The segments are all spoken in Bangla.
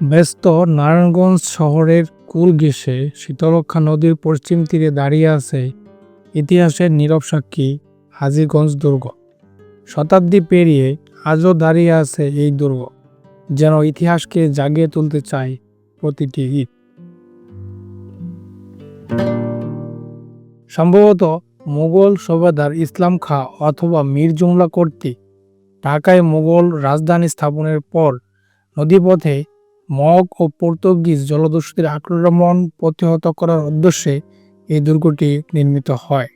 ব্যস্ত নারায়ণগঞ্জ শহরের কুল ঘেঁষে শীতলক্ষা নদীর পশ্চিম তীরে দাঁড়িয়ে আছে ইতিহাসের নীরব সাক্ষী হাজীগঞ্জ দুর্গ। শতাব্দী পেরিয়ে আজও দাঁড়িয়ে আছে এই দুর্গ, যেন ইতিহাসকে জাগিয়ে তুলতে চায় প্রতিটি ঈদ। সম্ভবত মুঘল সুবেদার ইসলাম খাঁ অথবা মীর জুমলা কর্তৃক ঢাকায় মুঘল রাজধানী স্থাপনের পর নদীপথে মগ ও পর্তুগিজ জলদস্যুদের আক্রমণ প্রতিহত করার উদ্দেশ্যে এই দুর্গটি নির্মিত হয়।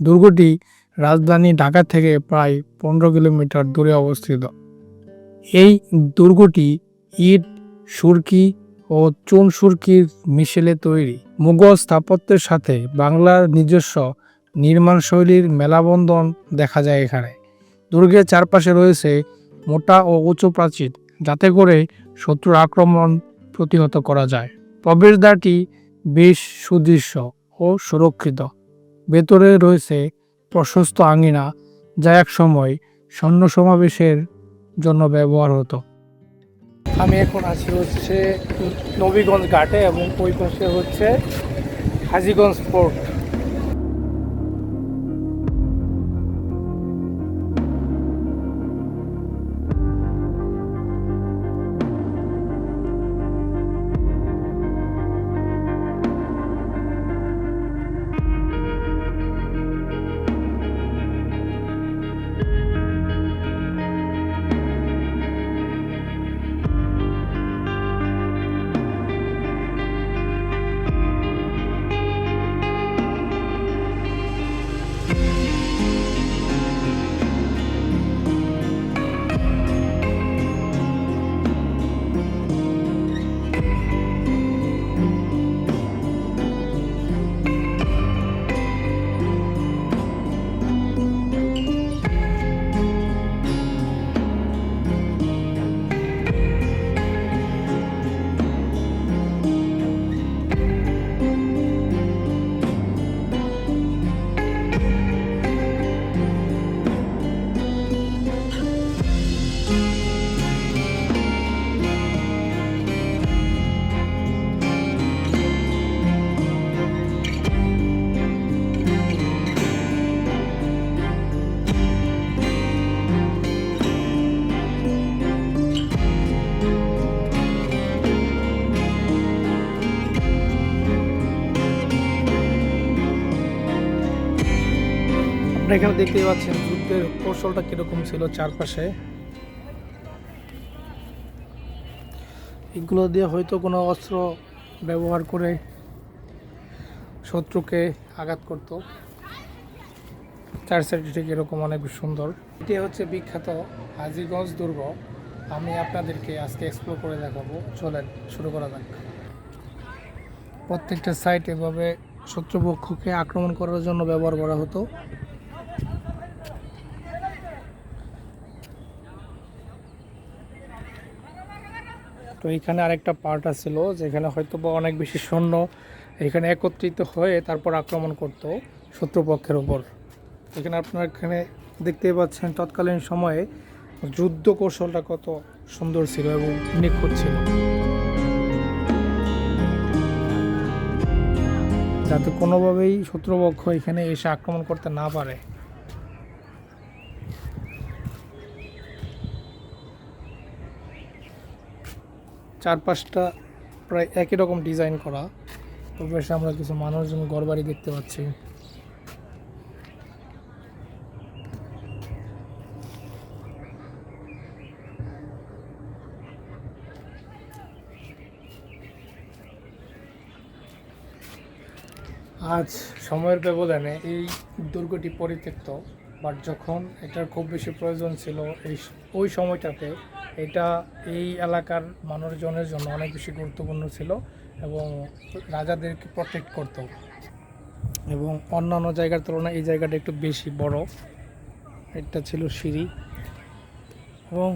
দুর্গটি রাজধানী ঢাকা থেকে প্রায় পনেরো কিলোমিটার দূরে অবস্থিত। এই দুর্গটি ইট, সুরকি ও চুন সুরকির মিশেলে তৈরি। মুঘল স্থাপত্যের সাথে বাংলার নিজস্ব নির্মাণ শৈলীর মেলাবন্ধন দেখা যায় এখানে। দুর্গের চারপাশে রয়েছে মোটা ও উঁচু প্রাচীর, যাতে করে শত্রুর আক্রমণ প্রতিহত করা যায়। প্রবেশদ্বারটি বেশ সুদৃশ্য ও সুরক্ষিত। ভেতরে রয়েছে প্রশস্ত আঙিনা যা এক সময় সৈন্য সমাবেশের জন্য ব্যবহার হতো। আমি এখন আছি হচ্ছে নবীগঞ্জ ঘাটে এবং ওই পাশে হচ্ছে হাজিগঞ্জ পোর্ট আপনারা এখানে দেখতে পাচ্ছেন যুদ্ধের কৌশলটা কীরকম ছিল চারপাশে। এগুলো দিয়ে হয়তো কোনো অস্ত্র ব্যবহার করে শত্রুকে আঘাত করত। চার সাইডে ঠিক এরকম অনেক সুন্দর। এটি হচ্ছে বিখ্যাত হাজিগঞ্জ দুর্গ। আমি আপনাদেরকে আজকে এক্সপ্লোর করে দেখাবো। চলেন, শুরু করা যাক। প্রত্যেকটা সাইট এভাবে শত্রুপক্ষকে আক্রমণ করার জন্য ব্যবহার করা হতো। তো এখানে আরেকটা পার্ট আছিল, যেখানে হয়তো বা অনেক বেশি সৈন্য এখানে একত্রিত হয়ে তারপর আক্রমণ করত শত্রুপক্ষের ওপর এখানে আপনারা এখানে দেখতেই পাচ্ছেন তৎকালীন সময়ে যুদ্ধ কৌশলটা কত সুন্দর ছিল এবং নিখুঁত ছিল। যাতে কোনোভাবেই শত্রুপক্ষ এখানে এসে আক্রমণ করতে না পারে। চারপাশটা প্রায় একই রকম ডিজাইন করা। পাশে আমরা কিছু মানুষজন ঘরবাড়ি দেখতে পাচ্ছি। আজ সময়ের ব্যবধানে এই দুর্গটি পরিত্যক্ত বাট যখন এটার খুব বেশি প্রয়োজন ছিল, এই ওই সময়টাতে এটা এই এলাকার মানুষজনের জন্য অনেক বেশি গুরুত্বপূর্ণ ছিল এবং রাজাদেরকে প্রোটেক্ট করতো। এবং অন্যান্য জায়গার তুলনায় এই জায়গাটা একটু বেশি বড়। এটা ছিল সিঁড়ি। এবং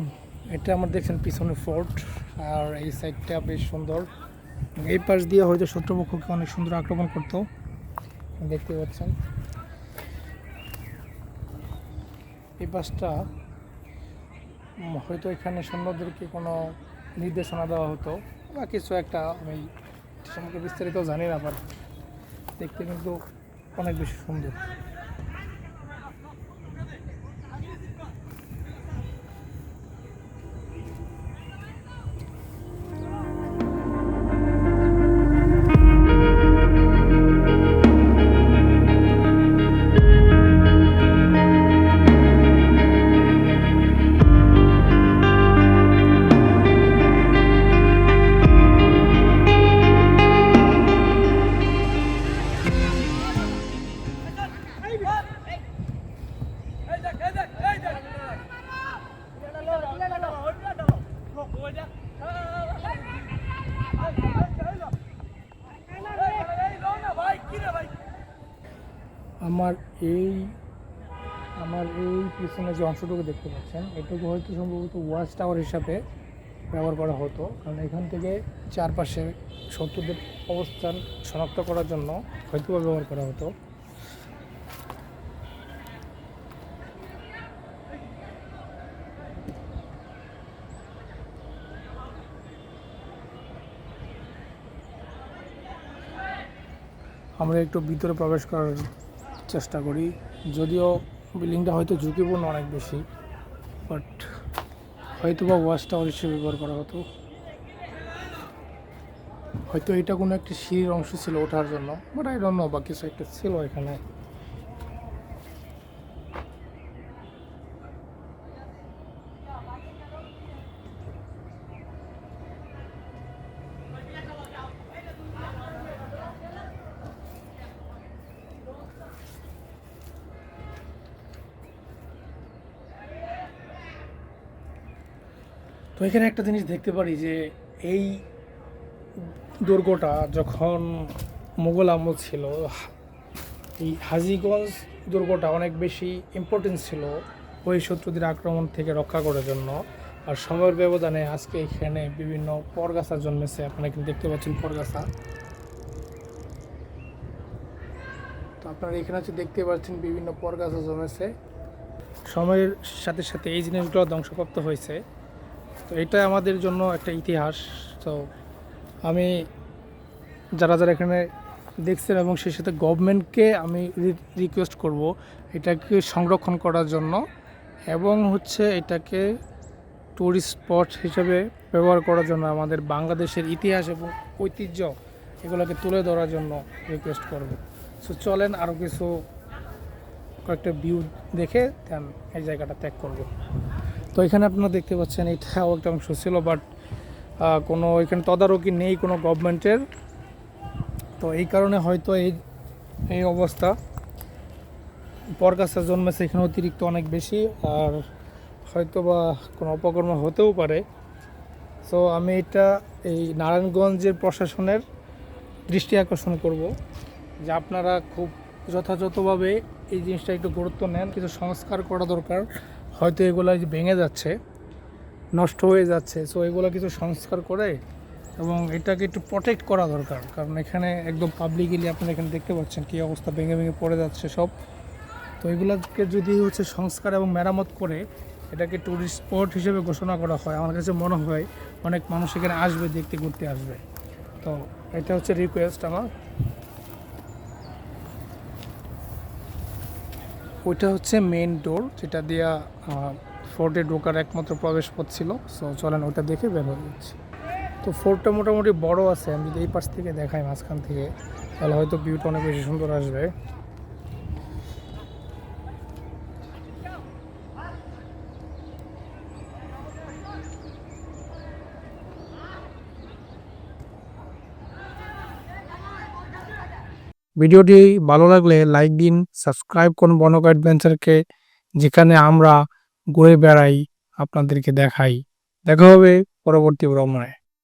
এটা আমার দেখছেন পিছনে ফোর্ট, আর এই সাইডটা বেশ সুন্দর। এই পাশ দিয়ে হয়তো শত্রুপক্ষকে অনেক সুন্দর আক্রমণ করতো। দেখতে পাচ্ছেন। এই পাশটা হয়তো এখানে সৈন্যদেরকে কোনো নির্দেশনা দেওয়া হতো বা কিছু একটা, আমি সম্পর্কে বিস্তারিত জানি না বাট দেখতে কিন্তু অনেক বেশি সুন্দর। এই আমার এই পিছনে যে অংশটুকু দেখতে পাচ্ছেন, এটুকু হয়তো সম্ভবত ওয়াচ টাওয়ার হিসাবে ব্যবহার করা হতো। কারণ এখান থেকে চারপাশে শত্রুদের অবস্থান শনাক্ত করার জন্য হয়তো ব্যবহার করা হতো। আমরা একটু ভিতরে প্রবেশ করার চেষ্টা করি। যদিও বিল্ডিংটা হয়তো ঝুঁকিপূর্ণ অনেক বেশি বাট হয়তো বা ওয়াশ টাওয়ার হিসেবে ব্যবহার করা হতো। হয়তো এটা কোনো একটা সিঁড়ির অংশ ছিল ওঠার জন্য বাট আই ডোন্ট নো বা কিছু একটা ছিল এখানে। তো এখানে একটা জিনিস দেখতে পারি যে এই দুর্গটা যখন মুঘল আমল ছিল, এই হাজিগঞ্জ দুর্গটা অনেক বেশি ইম্পর্টেন্স ছিল ওই শত্রুদের আক্রমণ থেকে রক্ষা করার জন্য। আর সময়ের ব্যবধানে আজকে এখানে বিভিন্ন পরগাছা জন্মেছে, আপনারা এখানে দেখতে পাচ্ছেন পরগাছা। তো আপনারা এখানে হচ্ছে দেখতে পাচ্ছেন বিভিন্ন পরগাছা জন্মেছে সময়ের সাথে সাথে এই জিনিসগুলো ধ্বংসপ্রাপ্ত হয়েছে। তো এটা আমাদের জন্য একটা ইতিহাস। তো আমি যারা যারা এখানে দেখছেন এবং সেই সাথে গভর্নমেন্টকে আমি রিকোয়েস্ট করব এটাকে সংরক্ষণ করার জন্য এবং হচ্ছে এটাকে ট্যুরিস্ট স্পট হিসেবে ব্যবহার করার জন্য আমাদের বাংলাদেশের ইতিহাস এবং ঐতিহ্য এগুলোকে তুলে ধরার জন্য রিকোয়েস্ট করব। সো চলেন আরও কিছু কয়েকটা ভিউ দেখে দেন এই জায়গাটা ত্যাগ করব। তো এখানে আপনারা দেখতে পাচ্ছেন এটাও একটা অংশ ছিল বাট কোনো এখানে তদারকি নেই কোনো গভর্নমেন্টের। তো এই কারণে হয়তো এই এই অবস্থা। পরগাছা জন্মেছে এখানে অতিরিক্ত অনেক বেশি, আর হয়তো বা কোনো অপকর্ম হতেও পারে। সো আমি এটা এই নারায়ণগঞ্জের প্রশাসনের দৃষ্টি আকর্ষণ করব, যে আপনারা খুব যথাযথভাবে এই জিনিসটা একটু গুরুত্ব নেন, কিছু সংস্কার করা দরকার। হয়তো এগুলো ভেঙে যাচ্ছে, নষ্ট হয়ে যাচ্ছে সো এগুলো কিছু সংস্কার করে এবং এটাকে একটু প্রোটেক্ট করা দরকার। কারণ এখানে একদম পাবলিকলি আপনারা এখানে দেখতে পাচ্ছেন কী অবস্থা ভেঙে ভেঙে পড়ে যাচ্ছে সব। তো এগুলোকে যদি হচ্ছে সংস্কার এবং মেরামত করে, এটাকে ট্যুরিস্ট স্পট হিসেবে ঘোষণা করা হয়। আমার কাছে মনে হয় অনেক মানুষ এখানে আসবে, দেখতে ঘুরতে আসবে। তো এটা হচ্ছে রিকোয়েস্ট আমার। ওইটা হচ্ছে মেন ডোর যেটা দিয়া ফোর্টে ঢোকার একমাত্র প্রবেশ পথ ছিল। সো চলেন ওইটা দেখে বের হয়ে যাচ্ছি। তো ফোর্টটা মোটামুটি বড় আছে, আমি যদি এই পাশ থেকে দেখাই মাঝখান থেকে, তাহলে হয়তো ভিউটা অনেক বেশি সুন্দর আসবে। ভিডিওটি ভালো লাগলে লাইক দিন, সাবস্ক্রাইব করুন বনক অ্যাডভেঞ্চারকে, যেখানে আমরা ঘুরে বেড়াই আপনাদেরকে দেখাই। দেখা হবে পরবর্তী ভ্রমণে।